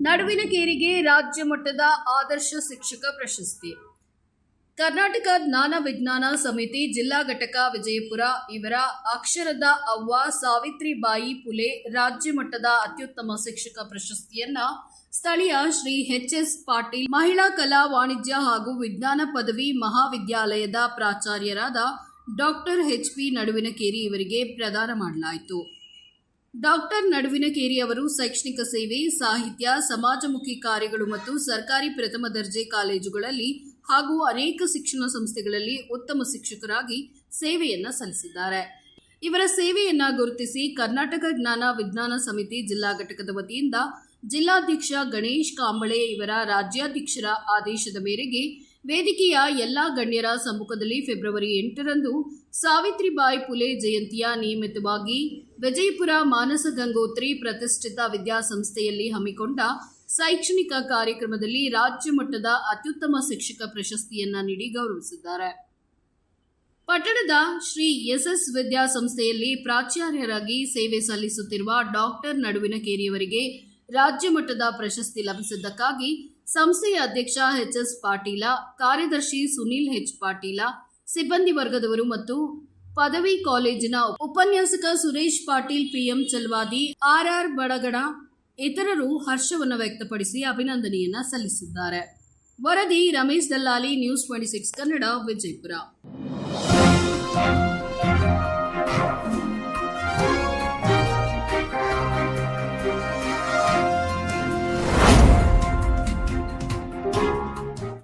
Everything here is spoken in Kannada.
ನಡುವಿನಕೇರಿಗೆ ರಾಜ್ಯ ಮಟ್ಟದ ಆದರ್ಶ ಶಿಕ್ಷಕ ಪ್ರಶಸ್ತಿ. ಕರ್ನಾಟಕ ಜ್ಞಾನ ವಿಜ್ಞಾನ ಸಮಿತಿ ಜಿಲ್ಲಾ ಘಟಕ ವಿಜಯಪುರ ಇವರ ಅಕ್ಷರದ ಅವ್ವ ಸಾವಿತ್ರಿಬಾಯಿ ಪುಲೆ ರಾಜ್ಯ ಮಟ್ಟದ ಅತ್ಯುತ್ತಮ ಶಿಕ್ಷಕ ಪ್ರಶಸ್ತಿಯನ್ನ ಸ್ಥಳೀಯ ಶ್ರೀ ಎಚ್ ಎಸ್ ಪಾಟೀಲ್ ಮಹಿಳಾ ಕಲಾ ವಾಣಿಜ್ಯ ಹಾಗೂ ವಿಜ್ಞಾನ ಪದವಿ ಮಹಾವಿದ್ಯಾಲಯದ ಪ್ರಾಚಾರ್ಯರಾದ ಡಾಕ್ಟರ್ ಎಚ್ ಪಿ ನಡುವಿನಕೇರಿ ಇವರಿಗೆ ಪ್ರದಾನ ಮಾಡಲಾಯಿತು. ಡಾಕ್ಟರ್ ನಡುವಿನಕೇರಿ ಅವರು ಶೈಕ್ಷಣಿಕ ಸೇವೆ, ಸಾಹಿತ್ಯ, ಸಮಾಜಮುಖಿ ಕಾರ್ಯಗಳು ಮತ್ತು ಸರ್ಕಾರಿ ಪ್ರಥಮ ದರ್ಜೆ ಕಾಲೇಜುಗಳಲ್ಲಿ ಹಾಗೂ ಅನೇಕ ಶಿಕ್ಷಣ ಸಂಸ್ಥೆಗಳಲ್ಲಿ ಉತ್ತಮ ಶಿಕ್ಷಕರಾಗಿ ಸೇವೆಯನ್ನ ಸಲ್ಲಿಸಿದ್ದಾರೆ. ಇವರ ಸೇವೆಯನ್ನ ಗುರುತಿಸಿ ಕರ್ನಾಟಕ ಜ್ಞಾನ ವಿಜ್ಞಾನ ಸಮಿತಿ ಜಿಲ್ಲಾ ಘಟಕದ ವತಿಯಿಂದ ಜಿಲ್ಲಾಧ್ಯಕ್ಷ ಗಣೇಶ್ ಕಾಂಬಳೆ ಇವರ ರಾಜ್ಯಾಧ್ಯಕ್ಷರ ಆದೇಶದ ಮೇರೆಗೆ ವೇದಿಕೆಯ ಎಲ್ಲಾ ಗಣ್ಯರ ಸಮ್ಮುಖದಲ್ಲಿ ಫೆಬ್ರವರಿ ಎಂಟರಂದು ಸಾವಿತ್ರಿಬಾಯಿ ಪುಲೆ ಜಯಂತಿಯ ನಿಯಮಿತವಾಗಿ ವಿಜಯಪುರ ಮಾನಸ ಗಂಗೋತ್ರಿ ಪ್ರತಿಷ್ಠಿತ ವಿದ್ಯಾಸಂಸ್ಥೆಯಲ್ಲಿ ಹಮ್ಮಿಕೊಂಡ ಶೈಕ್ಷಣಿಕ ಕಾರ್ಯಕ್ರಮದಲ್ಲಿ ರಾಜ್ಯ ಮಟ್ಟದ ಅತ್ಯುತ್ತಮ ಶಿಕ್ಷಕ ಪ್ರಶಸ್ತಿಯನ್ನ ನೀಡಿ ಗೌರವಿಸಿದ್ದಾರೆ. ಪಟ್ಟಣದ ಶ್ರೀ ಎಸ್ಎಸ್ ವಿದ್ಯಾಸಂಸ್ಥೆಯಲ್ಲಿ ಪ್ರಾಚಾರ್ಯರಾಗಿ ಸೇವೆ ಸಲ್ಲಿಸುತ್ತಿರುವ ಡಾಕ್ಟರ್ ನಡುವಿನ ಕೇರಿಯವರಿಗೆ ರಾಜ್ಯ ಮಟ್ಟದ ಪ್ರಶಸ್ತಿ ಲಭಿಸಿದ್ದಕ್ಕಾಗಿ ಸಂಸ್ಥೆಯ ಅಧ್ಯಕ್ಷ ಎಚ್ ಎಸ್ ಪಾಟೀಲ, ಕಾರ್ಯದರ್ಶಿ ಸುನೀಲ್ ಎಚ್ ಪಾಟೀಲ, ಸಿಬ್ಬಂದಿ ವರ್ಗದವರು ಮತ್ತು ಪದವಿ ಕಾಲೇಜಿನ ಉಪನ್ಯಾಸಕ Suresh Patil, PM Chalavadi, R R Badagana ಇತರರು ಹರ್ಷವನ್ನು ವ್ಯಕ್ತಪಡಿಸಿ ಅಭಿನಂದನೆಯನ್ನ ಸಲ್ಲಿಸಿದ್ದಾರೆ. ವರದಿ Ramesh Dallali, news twenty six Kannada, Vijayapura.